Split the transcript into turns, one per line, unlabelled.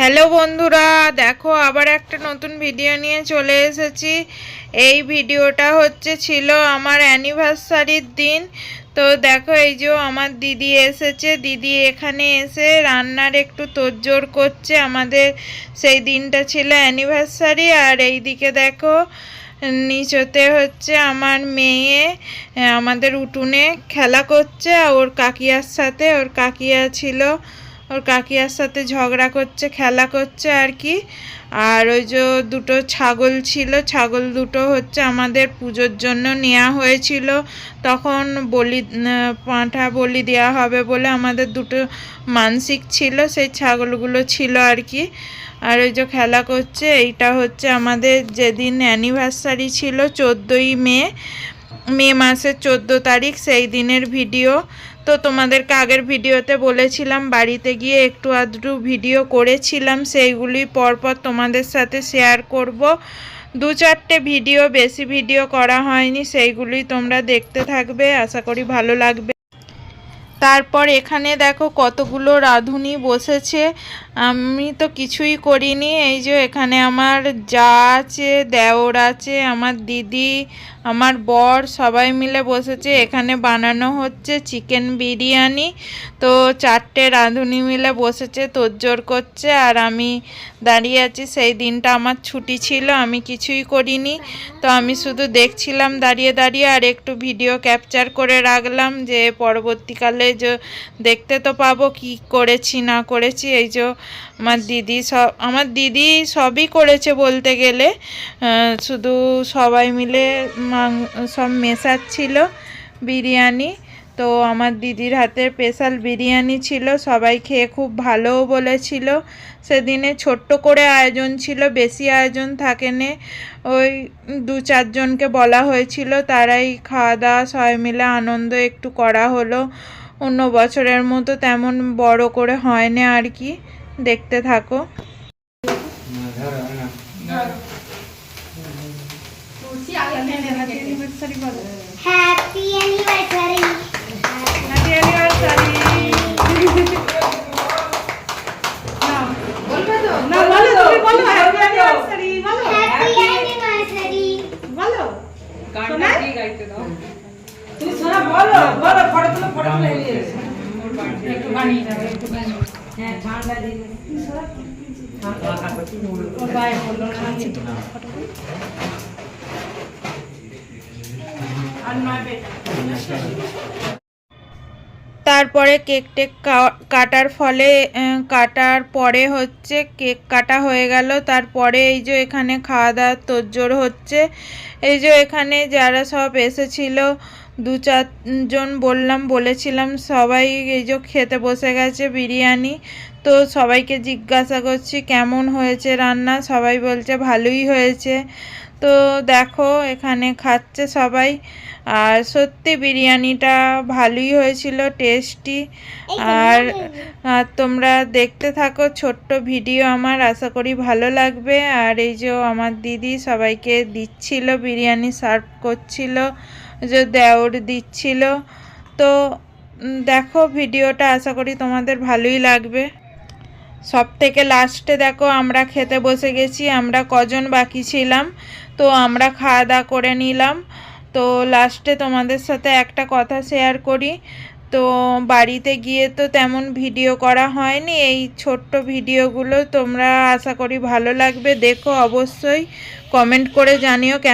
Hello বন্ধুরা, দেখো আবার একটা নতুন ভিডিও নিয়ে চলে এসেছি। এই ভিডিওটা হচ্ছে ছিল আমার অ্যানিভার্সারির দিন। তো দেখো এই যে আমার দিদি এসেছে, দিদি এখানে এসে রান্নার একটু তোড়জোড় করছে। আমাদের সেই দিনটা ছিল অ্যানিভার্সারি আর এই দিকে দেখো, নিচতে হচ্ছে আমার মেয়ে, আমাদের উঠোনে খেলা করছে ওর কাকিয়ার সাথে, ওর কাকিয়া ছিল ওর কাকিয়ার সাথে ঝগড়া করছে, খেলা করছে আর কি। আর ওই যে দুটো ছাগল ছিল, ছাগল দুটো হচ্ছে আমাদের পুজোর জন্য নেওয়া হয়েছিল। তখন বলি পাঁঠা বলি দেওয়া হবে বলে আমাদের দুটো মানসিক ছিল, সেই ছাগলগুলো ছিল আর কি। আর ওই যে খেলা করছে, এইটা হচ্ছে আমাদের যেদিন অ্যানিভার্সারি ছিল, চোদ্দোই মে মে মাসের চোদ্দ তারিখ, সেই দিনের ভিডিও। তো তোমাদেরকে আগের ভিডিওতে বলেছিলাম, বাড়িতে গিয়ে একটু আধটু ভিডিও করেছিলাম, সেইগুলি পরপর তোমাদের সাথে শেয়ার করব। দু চারটে ভিডিও, বেশি ভিডিও করা হয়নি, সেইগুলি তোমরা দেখতে থাকবে, আশা করি ভালো লাগবে। তারপর এখানে দেখো কতগুলো রাঁধুনি বসেছে। আমি তো কিছুই করিনি, এই যে এখানে আমার যা আছে, দেওর আছে, আমার দিদি, আমার বর সবাই মিলে বসেছে। এখানে বানানো হচ্ছে চিকেন বিরিয়ানি। তো চারটে রাঁধুনি মিলে বসেছে তোড়জোড় করছে আর আমি দাঁড়িয়ে আছি। সেই দিনটা আমার ছুটি ছিল, আমি কিছুই করিনি। তো আমি শুধু দেখছিলাম দাঁড়িয়ে দাঁড়িয়ে আর একটু ভিডিও ক্যাপচার করে রাখলাম যে পরবর্তীকালে যে দেখতে তো পাবো কি করেছি, না করেছি। এই যে আমার দিদি সব আমার দিদি সবই করেছে বলতে গেলে। শুধু সবাই মিলে সব মেশাচ্ছিল বিরিয়ানি। তো আমার দিদির হাতে স্পেশাল বিরিয়ানি ছিল, সবাই খেয়ে খুব ভালোও বলেছিল। সেদিনে ছোট্ট করে আয়োজন ছিল, বেশি আয়োজন থাকেনে। ওই দু চারজনকে বলা হয়েছিল, তারাই খাওয়া দাওয়া সবাই মিলে আনন্দ একটু করা হলো। অন্য বছরের মতো তেমন বড় করে হয় না আর কি। দেখতে থাকো
হ্যাপি অ্যানিভার্সারি হ্যাপি অ্যানিভার্সারি
তুমি শোনা বলো বলো ফটো তুলো ফটো তুলে নিয়ে এসো। হ্যাঁ ঠান্ডা দিন বেটা
তারপরে কেক টেক কাটার ফলে কাটার পরে হচ্ছে কেক কাটা হয়ে গেল। তারপরে এই যে এখানে খাওয়া দাওয়ার তোড়জোড় হচ্ছে। এই যে এখানে যারা সব এসেছিল দু চারজন বললাম, বলেছিলাম, সবাই এই যে খেতে বসে গেছে বিরিয়ানি। তো সবাইকে জিজ্ঞাসা করছি, কেমন হয়েছে রান্না? সবাই বলছে, ভালোই হয়েছে। তো দেখো, এখানে খাচ্ছে সবাই। আর সত্যি বিরিয়ানিটা ভালোই হয়েছিল, টেস্টি। আর তোমরা দেখতে থাকো, ছোট্ট ভিডিও আমার, আশা করি ভালো লাগবে। আর এই যে আমার দিদি সবাইকে দিচ্ছিল, বিরিয়ানি সার্ভ করছিল। যে দেওর দিচ্ছিল। তো দেখো ভিডিওটা, আশা করি তোমাদের ভালোই লাগবে। সব থেকে লাস্টে দেখো, আমরা খেতে বসে গেছি, আমরা কজন বাকি ছিলাম, তো আমরা খাওয়া দাওয়া করে নিলাম। তো লাস্টে তোমাদের সাথে একটা কথা শেয়ার করি। তো বাড়িতে গিয়ে তো তেমন ভিডিও করা হয়নি, এই ছোট্ট ভিডিওগুলো তোমরা আশা করি ভালো লাগবে। দেখো অবশ্যই কমেন্ট করে জানিও